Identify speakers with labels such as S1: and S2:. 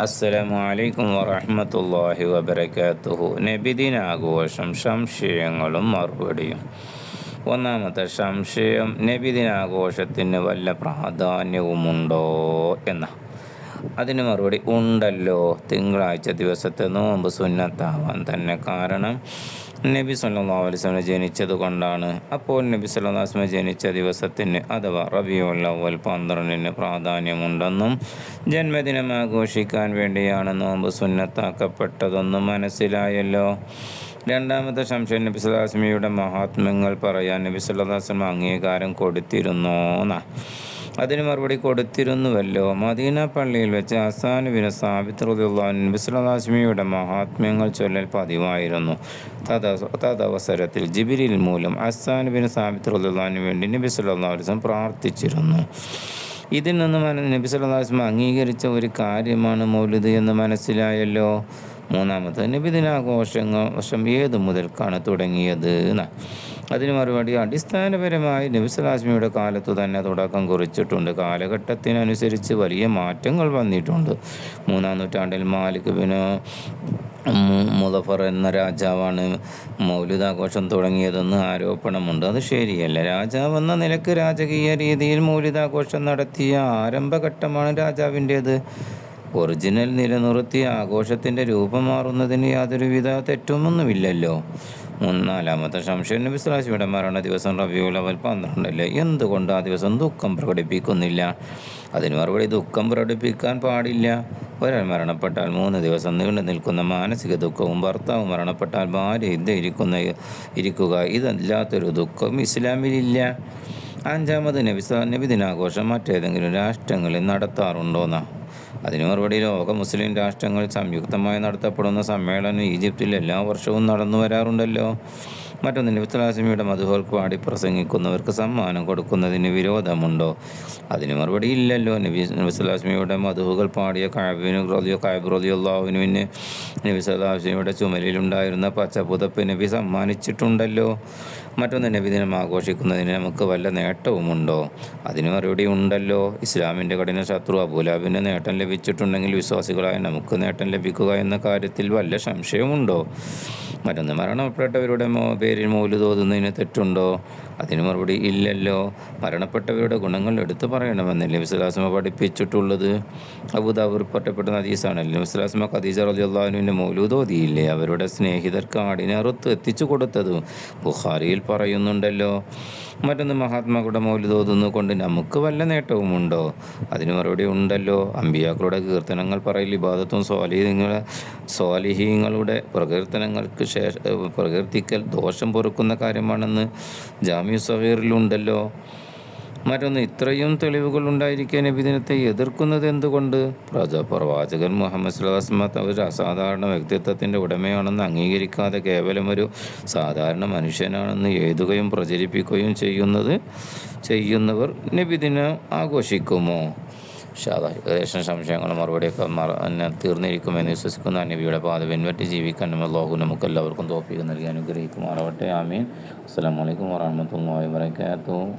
S1: അസ്സലാമു അലൈക്കും വറഹ്മത്തുള്ളാഹി വബറകാതുഹു. നബിദിനാഘോഷം സംശയങ്ങളും മറുപടിയും. ഒന്നാമത്തെ സംശയം നബിദിനാഘോഷത്തിന് വല്ല പ്രാധാന്യവുമുണ്ടോ എന്ന. അതിന് മറുപടി ഉണ്ടല്ലോ. തിങ്കളാഴ്ച ദിവസത്തെ നോമ്പ് സുന്നത്താവാൻ തന്നെ കാരണം നബി സല്ലാ അലിസ്ലമെ ജനിച്ചത് കൊണ്ടാണ്. അപ്പോൾ നബി സല്ലാ വസ്ലമെ ജനിച്ച ദിവസത്തിന് അഥവാ റബിയുൽ അവൽ പന്ത്രണ്ടിന് പ്രാധാന്യമുണ്ടെന്നും ജന്മദിനം ആഘോഷിക്കാൻ വേണ്ടിയാണ് നോമ്പ് സുന്നത്താക്കപ്പെട്ടതെന്നും മനസ്സിലായല്ലോ. രണ്ടാമത്തെ സംശയം നബി സല്ലാസ്മിയുടെ മഹാത്മ്യങ്ങൾ പറയാൻ നബി സല്ലാസ്ലം അംഗീകാരം കൊടുത്തിരുന്നോ എന്നാ അതിന് മറുപടി കൊടുത്തിരുന്നുവല്ലോ. മദീന പള്ളിയിൽ വെച്ച് അസാനുബിന് വിന റദിയുള്ളാൻ ബിസ്ലാസ്മിയുടെ മഹാത്മ്യങ്ങൾ ചൊല്ലൽ പതിവായിരുന്നു. തദവസരത്തിൽ ജിബിരിൽ മൂലം അസാൻ ബിൻ സാബിത് റദിയുള്ളാന് വേണ്ടി നബി പ്രാർത്ഥിച്ചിരുന്നു. ഇതിൽ നിന്ന് നബി അംഗീകരിച്ച ഒരു കാര്യമാണ് മൗലിദ് എന്ന് മനസ്സിലായല്ലോ. മൂന്നാമത് നബിദിനാഘോഷങ്ങൾ വർഷം ഏത് മുതൽക്കാണ് തുടങ്ങിയത് എന്നാണ് അതിന് മറുപടി അടിസ്ഥാനപരമായി നബിസലാസ്മിയുടെ കാലത്തു തന്നെ തുടക്കം കുറിച്ചിട്ടുണ്ട്. കാലഘട്ടത്തിനനുസരിച്ച് വലിയ മാറ്റങ്ങൾ വന്നിട്ടുണ്ട്. മൂന്നാം നൂറ്റാണ്ടിൽ മാലിക് ബിന് മുദഫർ എന്ന രാജാവാണ് മൗലിതാഘോഷം തുടങ്ങിയതെന്ന് ആരോപണമുണ്ട്. അത് ശരിയല്ല. രാജാവ് എന്ന നിലയ്ക്ക് രാജകീയ രീതിയിൽ മൗലിതാഘോഷം നടത്തിയ ആരംഭഘട്ടമാണ് രാജാവിന്റേത്. ഒറിജിനൽ നിലനിർത്തി ആഘോഷത്തിന്റെ രൂപം മാറുന്നതിന് യാതൊരുവിധ തെറ്റൊന്നുമില്ലല്ലോ നാലാമത്തെ സംശയം നബി സ്വലാസിയുടെ മരണ ദിവസം റബിയുൽ ലെവൽ പന്ത്രണ്ടല്ലേ എന്തുകൊണ്ട് ആ ദിവസം ദുഃഖം പ്രകടിപ്പിക്കുന്നില്ല? അതിന് മറുപടി ദുഃഖം പ്രകടിപ്പിക്കാൻ പാടില്ല. ഒരാൾ മരണപ്പെട്ടാൽ മൂന്ന് ദിവസം നീണ്ടു നിൽക്കുന്ന മാനസിക ദുഃഖവും ഭർത്താവ് മരണപ്പെട്ടാൽ ഭാര്യ ഇത് ഇരിക്കുന്ന ഇരിക്കുക ഇതല്ലാത്തൊരു ദുഃഖം ഇസ്ലാമിലില്ല. അഞ്ചാമത് നബി ദിനാഘോഷം മറ്റേതെങ്കിലും രാഷ്ട്രങ്ങളിൽ നടത്താറുണ്ടോന്നാണ് അതിന് മറുപടി ലോക മുസ്ലിം രാഷ്ട്രങ്ങൾ സംയുക്തമായി നടത്തപ്പെടുന്ന സമ്മേളനം ഈജിപ്തിൽ എല്ലാ വർഷവും നടന്നു വരാറുണ്ടല്ലോ മറ്റൊന്ന് നബിസ്ലാസ്മിയുടെ മധുഹോൾക്ക് പാടി പ്രസംഗിക്കുന്നവർക്ക് സമ്മാനം കൊടുക്കുന്നതിന് വിരോധമുണ്ടോ? അതിന് മറുപടി ഇല്ലല്ലോ. നബി നബിസ്വലാസ്മിയുടെ മധുഹുകൾ പാടിയ കാബിനു റോദിയോ കാബ് റോദിയുള്ളാവിനുവിന് നബി സലാസ്മിയുടെ ചുമലിലുണ്ടായിരുന്ന പച്ചപ്പുതപ്പ് നബി സമ്മാനിച്ചിട്ടുണ്ടല്ലോ. മറ്റൊന്ന് നബിദിനം ആഘോഷിക്കുന്നതിന് നമുക്ക് വല്ല നേട്ടവുമുണ്ടോ? അതിന് മറുപടി ഉണ്ടല്ലോ. ഇസ്ലാമിന്റെ കഠിന ശത്രു അബുലാബിന് നേട്ടം ലഭിച്ചിട്ടുണ്ടെങ്കിൽ വിശ്വാസികളായ നമുക്ക് നേട്ടം ലഭിക്കുക എന്ന കാര്യത്തിൽ വല്ല സംശയമുണ്ടോ? മറ്റൊന്ന് മരണപ്പെട്ടവരുടെ പേരിൽ മൗൽ തോന്നുന്നതിന് തെറ്റുണ്ടോ? അതിന് മറുപടി ഇല്ലല്ലോ. മരണപ്പെട്ടവരുടെ ഗുണങ്ങൾ എടുത്തു പറയണമെന്നല്ലേ വിസ്ലാസ്മ പഠിപ്പിച്ചിട്ടുള്ളത്. അബുദാബ് റിപ്പോർട്ടപ്പെട്ട നദീസാണ് വിസ്ലാസ്മ ഖദീജ റലിയുള്ളാഹുവിന്റെ മൗലൂദ് ഓതിയില്ലേ അവരുടെ സ്നേഹിതർക്ക് ആടിനെ അറുത്ത് എത്തിച്ചു കൊടുത്തതും ബുഖാരിയിൽ പറയുന്നുണ്ടല്ലോ. മറ്റൊന്ന് മഹാത്മാക്കളുടെ മൗലൂദോതുന്നു കൊണ്ട് നമുക്ക് വല്ല നേട്ടവുമുണ്ടോ? അതിന് മറുപടി ഉണ്ടല്ലോ. അമ്പിയാക്കളുടെ കീർത്തനങ്ങൾ പറയൽ ഇബാദത്തും സ്വാലിഹീങ്ങളെ സ്വാലിഹീങ്ങളുടെ പ്രകീർത്തനങ്ങൾക്ക് ശേഷം പ്രകീർത്തിക്കൽ ദോഷം പൊറുക്കുന്ന കാര്യമാണെന്ന് ജാമ്യു സഹീറിലുണ്ടല്ലോ. മറ്റൊന്ന് ഇത്രയും തെളിവുകൾ ഉണ്ടായിരിക്കെ നബിദിനത്തെ എതിർക്കുന്നത് എന്തുകൊണ്ട്? പ്രവാചകൻ മുഹമ്മദ് സുലാസ്മത്ത് ഒരു അസാധാരണ വ്യക്തിത്വത്തിന്റെ ഉടമയാണെന്ന് അംഗീകരിക്കാതെ കേവലം ഒരു സാധാരണ മനുഷ്യനാണെന്ന് എഴുതുകയും പ്രചരിപ്പിക്കുകയും ചെയ്യുന്നത് ചെയ്യുന്നവർ നബിദിനം ആഘോഷിക്കുമോ? ഷാദ ഏകദേശം സംശയങ്ങളും മറുപടിയൊക്കെ മറ തീർന്നിരിക്കുമെന്ന് വിശ്വസിക്കുന്ന. നബിയുടെ പാത പിൻവറ്റി ജീവിക്കാൻ നമ്മൾ ലോകം നമുക്ക് എല്ലാവർക്കും തോപ്പിക്ക് നൽകി അനുഗ്രഹിക്കുമാറാവട്ടെ. ആമീൻ. അസ്സാം വലൈക്കും വാഹമത്തല്ലാ വാബർക്കാത്തു